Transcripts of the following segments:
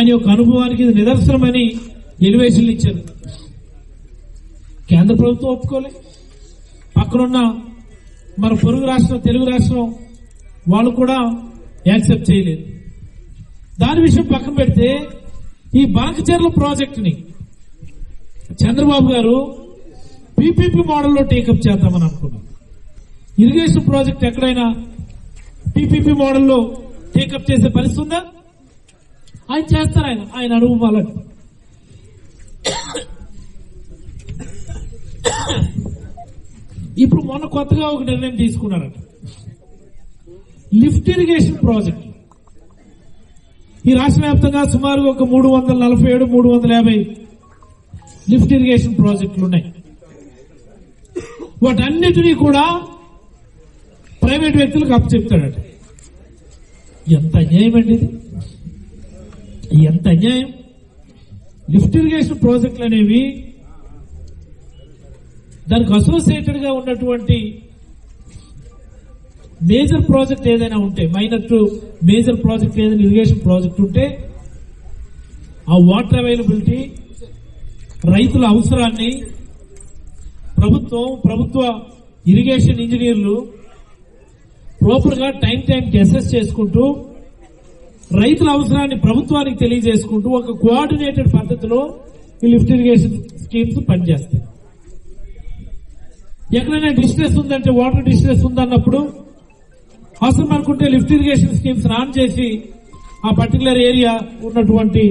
ఆయన యొక్క అనుభవానికి ఇది నిదర్శనమని ఎలివేషన్లు ఇచ్చారు కేంద్ర ప్రభుత్వం ఒప్పుకోలే. పక్కనున్న మన పొరుగు రాష్ట్రం తెలుగు రాష్ట్రం వాళ్ళు కూడా యాక్సెప్ట్ చేయలేదు. దాని విషయం పక్కన పెడితే ఈ బాంకచర్ల ప్రాజెక్టుని చంద్రబాబు గారు పీపీపీ మోడల్లో టేకప్ చేద్దామని అనుకున్నాం ఇరిగేషన్ ప్రాజెక్ట్ ఎక్కడైనా పీపీపీ మోడల్లో టేకప్ చేసే పరిస్థితి ఉందా? ఆయన చేస్తారు ఆయన. ఆయన అడుగు వాళ్ళకి. ఇప్పుడు మొన్న కొత్తగా ఒక నిర్ణయం తీసుకున్నారట. Lift irrigation project. ఈ రాష్ట్ర వ్యాప్తంగా సుమారు ఒక మూడు వందల నలభై ఏడు మూడు వందల యాభై లిఫ్ట్ ఇరిగేషన్ ప్రాజెక్టులు ఉన్నాయి. వాటన్నిటినీ కూడా ప్రైవేట్ వ్యక్తులకు అప్పచెప్తాడట ఎంత అన్యాయం అండి ఇది? ఎంత అన్యాయం లిఫ్ట్ ఇరిగేషన్ ప్రాజెక్టులు అనేవి దానికి అసోసియేటెడ్గా ఉన్నటువంటి మేజర్ ప్రాజెక్ట్ ఏదైనా ఉంటే మైనర్ టు మేజర్ ప్రాజెక్ట్ ఏదైనా ఇరిగేషన్ ప్రాజెక్ట్ ఉంటే ఆ వాటర్ అవైలబిలిటీ రైతుల అవసరాన్ని ప్రభుత్వం ప్రభుత్వ ఇరిగేషన్ ఇంజనీర్లు ప్రాపర్గా టైం టైంకి అసెస్ చేసుకుంటూ రైతుల అవసరాన్ని ప్రభుత్వానికి తెలియజేసుకుంటూ ఒక కోఆర్డినేటెడ్ పద్ధతిలో ఈ లిఫ్ట్ ఇరిగేషన్ స్కీమ్స్ పనిచేస్తాయి. ఎక్కడైనా డిస్ట్రెస్ ఉందంటే వాటర్ డిస్ట్రెస్ ఉందన్నప్పుడు అవసరం అనుకుంటే లిఫ్ట్ ఇరిగేషన్ స్కీమ్స్ ఆన్ చేసి ఆ పర్టికులర్ ఏరియా ఉన్నటువంటి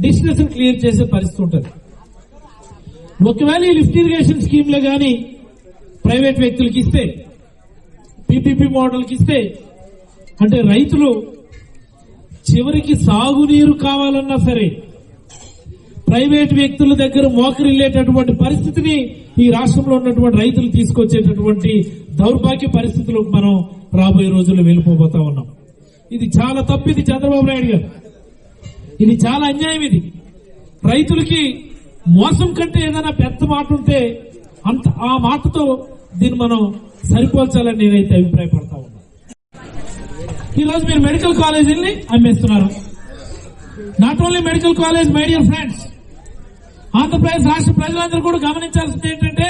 డిస్ట్రెస్ క్లియర్ చేసే పరిస్థితి ఉంటుంది. ఒకవేళ ఈ లిఫ్ట్ ఇరిగేషన్ స్కీమ్లే కానీ ప్రైవేట్ వ్యక్తులకి ఇస్తే పీపీపీ మోడల్కి ఇస్తే అంటే రైతులు చివరికి సాగునీరు కావాలన్నా సరే ప్రైవేట్ వ్యక్తుల దగ్గర మోకరిల్లేటటువంటి పరిస్థితిని ఈ రాష్ట్రంలో ఉన్నటువంటి రైతులు తీసుకొచ్చేటటువంటి దౌర్భాగ్య పరిస్థితులకు మనం రాబోయే రోజుల్లో వెళ్ళిపోబోతా ఉన్నాం. ఇది చాలా తప్పు ఇది చంద్రబాబు నాయుడు గారు. ఇది చాలా అన్యాయం ఇది. రైతులకి మోసం కంటే ఏదైనా పెద్ద మాట ఉంటే అంత ఆ మాటతో దీన్ని మనం సరిపోల్చాలని నేనైతే అభిప్రాయపడతాను ఈరోజు మీరు మెడికల్ కాలేజీని అమ్మేస్తున్నారు. Not only medical college my dear friends Andhra Pradesh రాష్ట్ర ప్రజలందరూ కూడా గమనించాల్సింది ఏంటంటే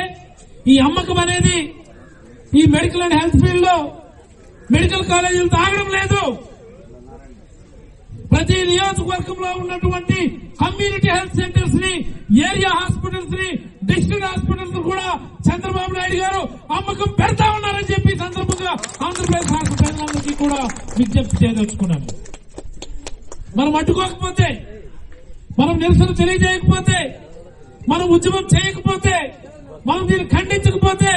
ఈ అమ్మకం అనేది ఈ మెడికల్ అండ్ హెల్త్ ఫీల్డ్లో మెడికల్ కాలేజీలు తాగడం లేదు. ప్రతి నియోజకవర్గంలో ఉన్నటువంటి కమ్యూనిటీ హెల్త్ సెంటర్స్ని ఏరియా హాస్పిటల్స్ని డిస్ట్రిక్ట్ హాస్పిటల్స్ కూడా చంద్రబాబు నాయుడు గారు అమ్మకం పెడతా ఉన్నారని చెప్పి సందర్భంగా ఆంధ్రప్రదేశ్ రాష్ట్ర ప్రజలందరికీ కూడా విజ్ఞప్తి చేయదలుచుకున్నాను. మనం అడ్డుకోకపోతే మనం నిరసన తెలియజేయకపోతే మనం ఉద్యమం చేయకపోతే మనం దీన్ని ఖండించకపోతే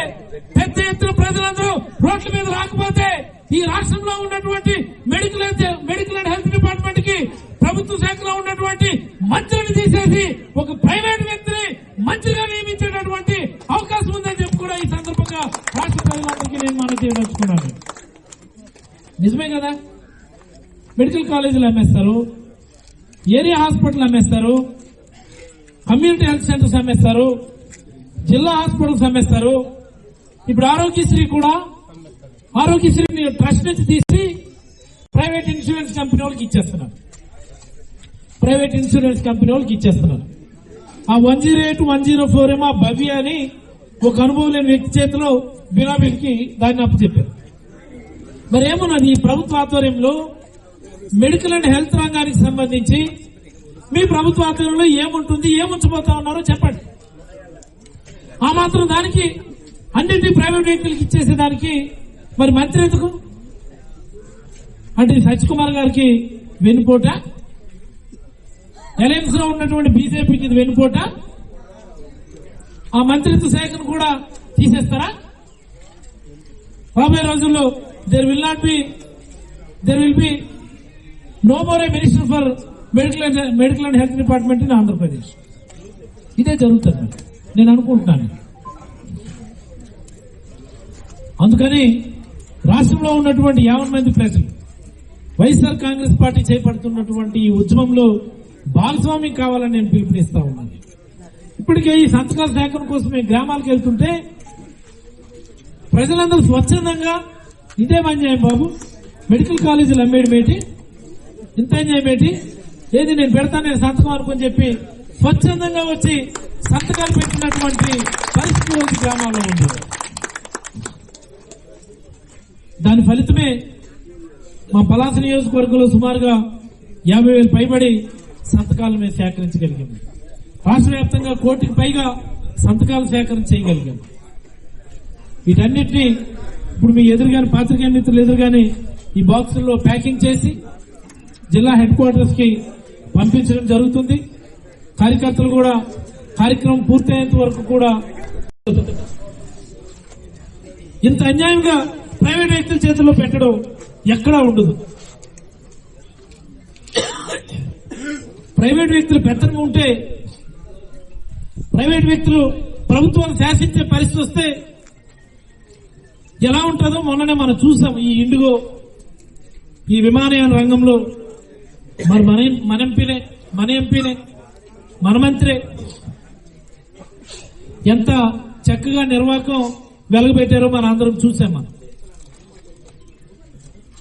పెద్ద ఎత్తున ప్రజలందరూ రోడ్ల మీద రాకపోతే ఈ రాష్ట్రంలో ఉన్నటువంటి మెడికల్ మెడికల్ అండ్ హెల్త్ డిపార్ట్మెంట్కి ప్రభుత్వ శాఖలో ఉన్నటువంటి మంత్రిని తీసేసి ఒక ప్రైవేట్ వ్యక్తిని మంత్రిగా నియమించేటటువంటి అవకాశం ఉందని చెప్పి కూడా ఈ సందర్భంగా రాష్ట్ర ప్రజలందరికీ నేను మనం చేయదలుచుకున్నాను నిజమే కదా మెడికల్ కాలేజీలు అమ్మేస్తారు ఏరియా హాస్పిటల్ అమ్మేస్తారు కమ్యూనిటీ హెల్త్ సెంటర్స్ అమ్మేస్తారు జిల్లా హాస్పిటల్స్ అమ్మేస్తారు. ఇప్పుడు ఆరోగ్యశ్రీ కూడా ఆరోగ్యశ్రీని ట్రస్ట్ నుంచి తీసి ప్రైవేట్ ఇన్సూరెన్స్ కంపెనీ వాళ్ళకి ఇచ్చేస్తున్నారు. ప్రైవేట్ ఇన్సూరెన్స్ కంపెనీ వాళ్ళకి ఇచ్చేస్తున్నారు. ఆ one zero eight one zero four ఏమో భవ్య అని ఒక అనుభవం లేని వ్యక్తి చేతిలో బినాబిల్కి దాన్ని అప్పచెప్పారు. మరి ఏమన్నది ఈ ప్రభుత్వ ఆధ్వర్యంలో మెడికల్ అండ్ హెల్త్ రంగానికి సంబంధించి మీ ప్రభుత్వ ఆధ్వర్యంలో ఏముంటుంది ఏముంచబోతా ఉన్నారో చెప్పండి. ఆ మాత్రం దానికి అన్నింటినీ ప్రైవేట్ వ్యక్తులకు ఇచ్చేసే దానికి మరి మంత్రి ఎందుకు? అంటే సచ్కుమార్ గారికి వెనుపోట ఎలయన్స్లో ఉన్నటువంటి బీజేపీకి ఇది వెనుపోట ఆ మంత్రిత్వ శాఖను కూడా తీసేస్తారా? రాబోయే రోజుల్లో there will not be there will be no more a minister for medical and medical and health department in Andhra Pradesh ఇదే జరుగుతుంది నేను అనుకుంటున్నాను. అందుకని రాష్ట్రంలో ఉన్నటువంటి యాభై మంది ప్రజలు వైఎస్ఆర్ కాంగ్రెస్ పార్టీ చేపడుతున్నటువంటి ఈ ఉద్యమంలో భాగస్వామ్యం కావాలని నేను పిలుపునిస్తా ఉన్నాను. ఇప్పటికే ఈ సంతకాల సేకరణ కోసం మేము గ్రామాలకు వెళ్తుంటే ప్రజలందరూ స్వచ్ఛందంగా ఇదే మంజాయం బాబు. మెడికల్ కాలేజీలు అమ్మేడు మేటి ఇంత అన్యాయం ఏంటి ఏది నేను పెడతాను నేను సంతకం అనుకుని చెప్పి స్వచ్ఛందంగా వచ్చి సంతకాలు పెట్టినటువంటి పరిస్థితి గ్రామాల్లో ఉంది దాని ఫలితమే మా పలాస నియోజకవర్గంలో సుమారుగా యాభై వేలు పైబడి సంతకాలు మేము సేకరించగలిగాము రాష్ట్ర వ్యాప్తంగా కోటికి పైగా సంతకాలు సేకరణ చేయగలిగాము వీటన్నిటిని ఇప్పుడు మీ ఎదురుగాని పాత్రికేయ మిత్రులు ఎదురుగానే ఈ బాక్సుల్లో ప్యాకింగ్ చేసి జిల్లా హెడ్ క్వార్టర్స్కి పంపించడం జరుగుతుంది. కార్యకర్తలు కూడా కార్యక్రమం పూర్తయ్యేంత వరకు కూడా ఇంత అన్యాయంగా ప్రైవేట్ వ్యక్తుల చేతుల్లో పెట్టడం ఎక్కడా ఉండదు. ప్రైవేట్ వ్యక్తులు పెత్తనం ఉంటే ప్రైవేట్ వ్యక్తులు ప్రభుత్వాన్ని శాసించే పరిస్థితి వస్తే ఎలా ఉంటుందో మొన్ననే మనం చూసాం ఈ ఇండిగో ఈ విమానయాన రంగంలో. మరి మన మన ఎంపీనే మన ఎంపీనే మన మంత్రి ఎంత చక్కగా నిర్వాహకం వెలగబెట్టారో మన అందరం చూసాం మనం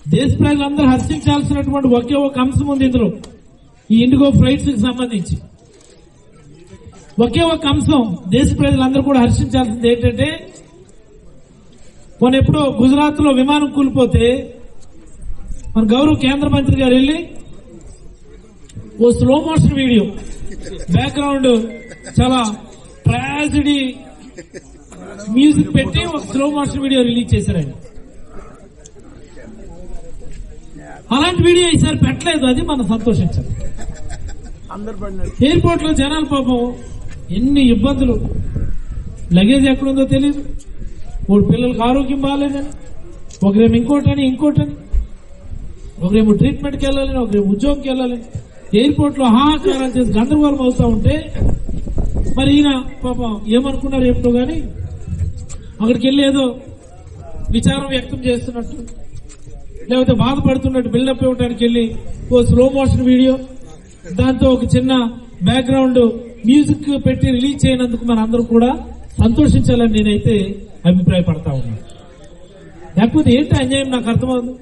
దేశ ప్రజలందరూ హర్షించాల్సినటువంటి ఒకే ఒక అంశం ఉంది ఇందులో. ఈ ఇండిగో ఫ్లైట్స్కి సంబంధించి. ఒకే ఒక అంశం దేశ ప్రజలందరూ కూడా హర్షించాల్సింది ఏంటంటే మన ఎప్పుడో గుజరాత్లో విమానం కూలిపోతే మన గౌరవ కేంద్ర మంత్రి గారు వెళ్ళి ఓ స్లో మోషన్ వీడియో. బ్యాక్గ్రౌండ్ చాలా ట్రాజిడీ మ్యూజిక్ పెట్టి ఒక స్లో మోషన్ వీడియో రిలీజ్ చేశారు ఆయన అలాంటి వీడియో ఈసారి పెట్టలేదు అది మనం సంతోషించాలి ఎయిర్పోర్ట్లో జనాలు పాపం ఎన్ని ఇబ్బందులు. లగేజ్ ఎక్కడుందో తెలియదు మూడు పిల్లలకు ఆరోగ్యం బాగాలేదని ఒకరేమో ఇంకోటని ఇంకోటని ఒకరేమో ట్రీట్మెంట్కి వెళ్ళాలని ఒకరేమో ఉద్యోగంకి వెళ్ళాలని. ఎయిర్పోర్ట్లో హాహాకారాలు చేసి గందరగోళం అవుతా ఉంటే మరి ఈయన పాపం ఏమనుకున్నారు ఏమిటో గాని అక్కడికి వెళ్ళి ఏదో విచారం వ్యక్తం చేస్తున్నట్టు లేకపోతే బాధపడుతున్నట్టు బిల్డప్ ఇవ్వడానికి వెళ్ళి ఓ స్లో మోషన్ వీడియో దాంతో ఒక చిన్న బ్యాక్గ్రౌండ్ మ్యూజిక్ పెట్టి రిలీజ్ చేయనందుకు మన అందరూ కూడా సంతోషించాలని నేనైతే అభిప్రాయపడతా ఉన్నాను. లేకపోతే ఏంటి అన్యాయం? నాకు అర్థమవుతుంది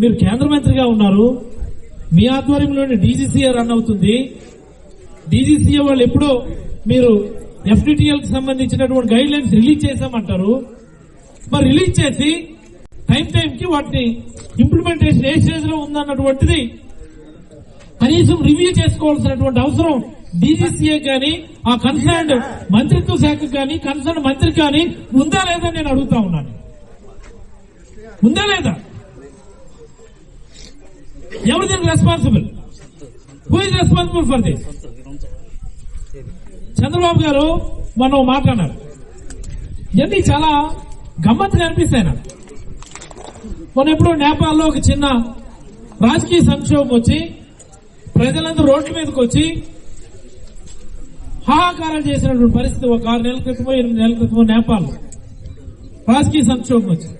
మీరు కేంద్ర మంత్రిగా ఉన్నారు. మీ ఆధ్వర్యంలోని డీజీసీఏ రన్ అవుతుంది. డీజీసీఏ వాళ్ళు ఎప్పుడో మీరు ఎఫ్డిటిఎల్కి సంబంధించినటువంటి గైడ్ లైన్స్ రిలీజ్ చేశామంటారు. మరి రిలీజ్ చేసి టైం టైం కి వాటిని ఇంప్లిమెంటేషన్ ఏ స్టేజ్లో ఉందన్నటువంటిది కనీసం రివ్యూ చేసుకోవాల్సినటువంటి అవసరం డీజీసీఏ కానీ ఆ కన్సర్న్ మంత్రిత్వ శాఖ కానీ కన్సర్న్ మంత్రి కానీ ఉందా లేదా నేను అడుగుతా ఉన్నాను. ఉందా లేదా? ఎవరు దీనికి responsible who is responsible for this Chandrababu గారు మనం మాట్లాడారు ఇవన్నీ చాలా గమ్మత్తుగా అనిపిస్తాయి నాకు. మొన్న ఎప్పుడు నేపాల్లో ఒక చిన్న రాజకీయ సంక్షోభం వచ్చి ప్రజలందరూ రోడ్ల మీదకి వచ్చి హాహాకారాలు చేసినటువంటి పరిస్థితి ఒక ఆరు నెలల క్రితమో ఎనిమిది నెలల క్రితమో నేపాల్ రాజకీయ సంక్షోభం వచ్చింది.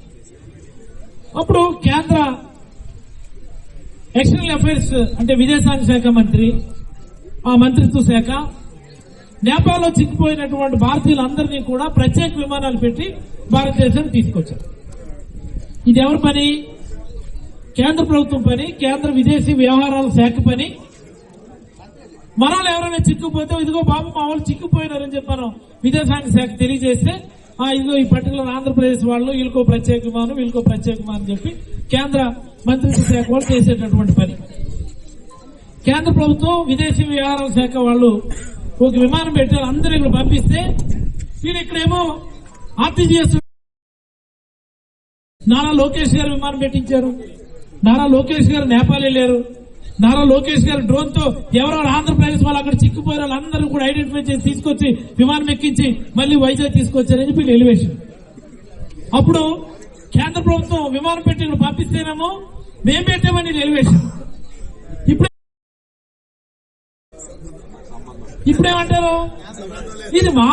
అప్పుడు కేంద్ర ఎక్స్టర్నల్ అఫైర్స్ అంటే విదేశాంగ శాఖ మంత్రి ఆ మంత్రిత్వ శాఖ నేపాల్లో చిక్కిపోయినటువంటి భారతీయులందరినీ కూడా ప్రత్యేక విమానాలు పెట్టి భారతదేశానికి తీసుకొచ్చారు. ఇది ఎవరి పని? కేంద్ర ప్రభుత్వం పని కేంద్ర విదేశీ వ్యవహారాల శాఖ పని. మనల్ని ఎవరైనా చిక్కుపోతే ఇదిగో బాబు మా వాళ్ళు చిక్కుపోయినారని చెప్పాను విదేశాంగ శాఖ తెలియజేస్తే ఇదిగో ఈ పర్టికులర్ ఆంధ్రప్రదేశ్ వాళ్ళు వీళ్ళకో ప్రత్యేక విమానం వీళ్ళకో ప్రత్యేక విమానం చెప్పి కేంద్ర మంత్రిత్వ శాఖ వాళ్ళు చేసేటటువంటి పని. కేంద్ర ప్రభుత్వం విదేశీ వ్యవహారాల శాఖ వాళ్ళు ఒక విమానం పెట్టారు అందరూ ఇక్కడ పంపిస్తే వీళ్ళు ఇక్కడేమో ఆర్టీజీఎస్ నారా లోకేష్ గారు విమానం పెట్టించారు. నారా లోకేష్ గారు నేపాల్ వెళ్ళారు. నారా లోకేష్ గారు డ్రోన్తో ఎవరెవరు ఆంధ్రప్రదేశ్ వాళ్ళు అక్కడ చిక్కుపోయారు వాళ్ళందరూ కూడా ఐడెంటిఫై చేసి తీసుకొచ్చి విమానం ఎక్కించి మళ్ళీ వైజాగ్ తీసుకొచ్చారని చెప్పి వీళ్ళు ఎలివేషన్ అప్పుడు కేంద్ర ప్రభుత్వం విమానం పెట్టి పంపిస్తేనేమో మేం పెట్టామని వీళ్ళు ఎలివేషన్ ఇప్పుడు ఇప్పుడేమంటారు? ఇది మా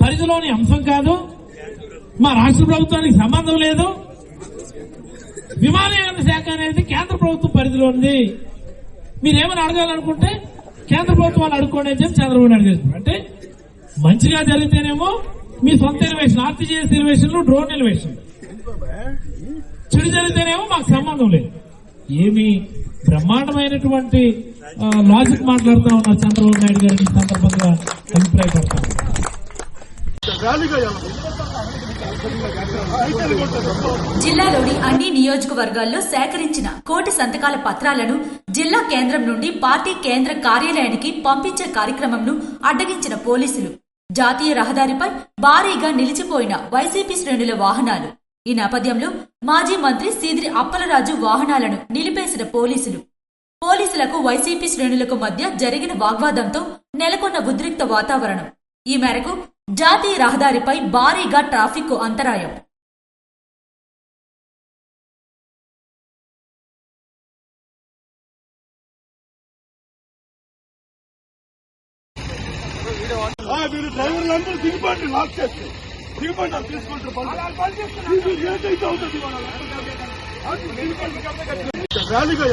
పరిధిలోని అంశం కాదు. మా రాష్ట్ర ప్రభుత్వానికి సంబంధం లేదు. విమానయాన శాఖ అనేది కేంద్ర ప్రభుత్వం పరిధిలో ఉంది. మీరేమైనా అడగాలనుకుంటే కేంద్ర ప్రభుత్వాన్ని అడుక్కోండి అని చెప్పి చంద్రబాబు నాయుడు చేస్తున్నారు అంటే మంచిగా జరిగితేనేమో మీ సొంత ఎలివేషన్ ఆర్టీజీఎస్ ఎలివేషన్లు డ్రోన్ ఎలివేషన్ చెడు జరిగితేనేమో మాకు సంబంధం లేదు. ఏమి బ్రహ్మాండమైనటువంటి లాజిక్ మాట్లాడుతూ ఉన్నారు చంద్రబాబు నాయుడు గారి సందర్భంగా అభిప్రాయపడతాం. జిల్లాలోని అన్ని నియోజకవర్గాల్లో సేకరించిన కోటి సంతకాల పత్రాలను జిల్లా కేంద్రం నుండి పార్టీ కేంద్ర కార్యాలయానికి పంపించే కార్యక్రమంను అడ్డగించిన పోలీసులు. జాతీయ రహదారిపై భారీగా నిలిచిపోయిన వైసీపీ శ్రేణుల వాహనాలు. ఈ నేపథ్యంలో మాజీ మంత్రి సీదిరి అప్పలరాజు వాహనాలను నిలిపేసిన పోలీసులు. పోలీసులకు వైసీపీ శ్రేణులకు మధ్య జరిగిన వాగ్వాదంతో నెలకొన్న ఉద్రిక్త వాతావరణం. ఈ మేరకు జాతీయ రహదారిపై భారీగా ట్రాఫిక్ అంతరాయం. మీరు డ్రైవర్లందరూ దిగిపోండి లాక్ చేస్తే అది తీసుకుంటారు ఏదైతే అవుతుంది. ర్యాలీగా.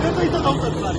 ఏదైతే అవుతుంది సార్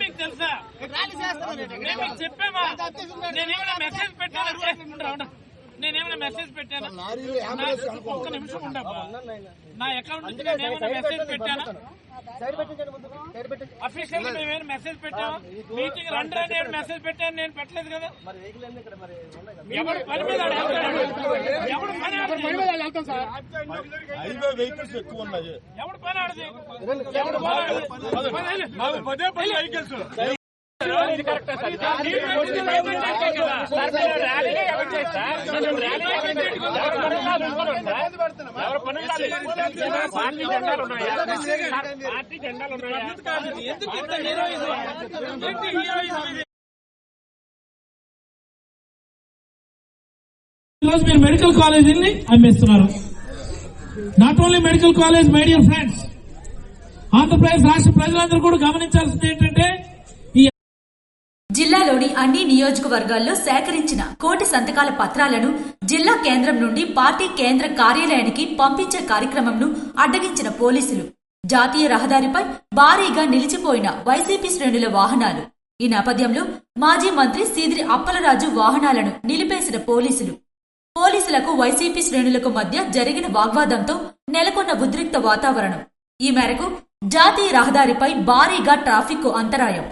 మీకు తెలుసా నేను మీకు చెప్పామా నేనేమైనా మెసేజ్ పెట్టాను నేనేమైనా మెసేజ్ పెట్టాను? ఒక్క నిమిషం ఉండబ్బా నా అకౌంట్ నుంచి నేను ఏమైనా మెసేజ్ పెట్టాను? అఫీషియల్గా మేమేమైనా మెసేజ్ పెట్టాము? మీటింగ్ రండి అని నేను మెసేజ్ పెట్టాను నేను పెట్టలేదు కదా. ఎవడు పని మీద. ఎవడు పని ఆడది? హైవే వెహికల్స్ ఎక్కువ ఉన్నాయి. ఎవడు పని ఆడది? ఎవడు పని ఆడది? పని ఆడది. మాకు పదే పది వెహికల్స్ ఎందుకు ఇంత హీరోయిజం? ఏంటి హీరోయిజం? ఇది? ఈరోజు మీరు మెడికల్ కాలేజీని అమ్మేస్తున్నారు. Not only medical college my dear friends Andhra Pradesh రాష్ట్ర ప్రజలందరూ కూడా గమనించాల్సింది ఏంటంటే జిల్లాలోని అన్ని నియోజకవర్గాల్లో సేకరించిన కోటి సంతకాల పత్రాలను జిల్లా కేంద్రం నుండి పార్టీ కేంద్ర కార్యాలయానికి పంపించే కార్యక్రమంను అడ్డగించిన పోలీసులు. జాతీయ రహదారిపై భారీగా నిలిచిపోయిన వైసీపీ శ్రేణుల వాహనాలు. ఈ నేపథ్యంలో మాజీ మంత్రి సీదిరి అప్పలరాజు వాహనాలను నిలిపేసిన పోలీసులు. పోలీసులకు వైసీపీ శ్రేణులకు మధ్య జరిగిన వాగ్వాదంతో నెలకొన్న ఉద్రిక్త వాతావరణం. ఈ మేరకు జాతీయ రహదారిపై భారీగా ట్రాఫిక్ అంతరాయం.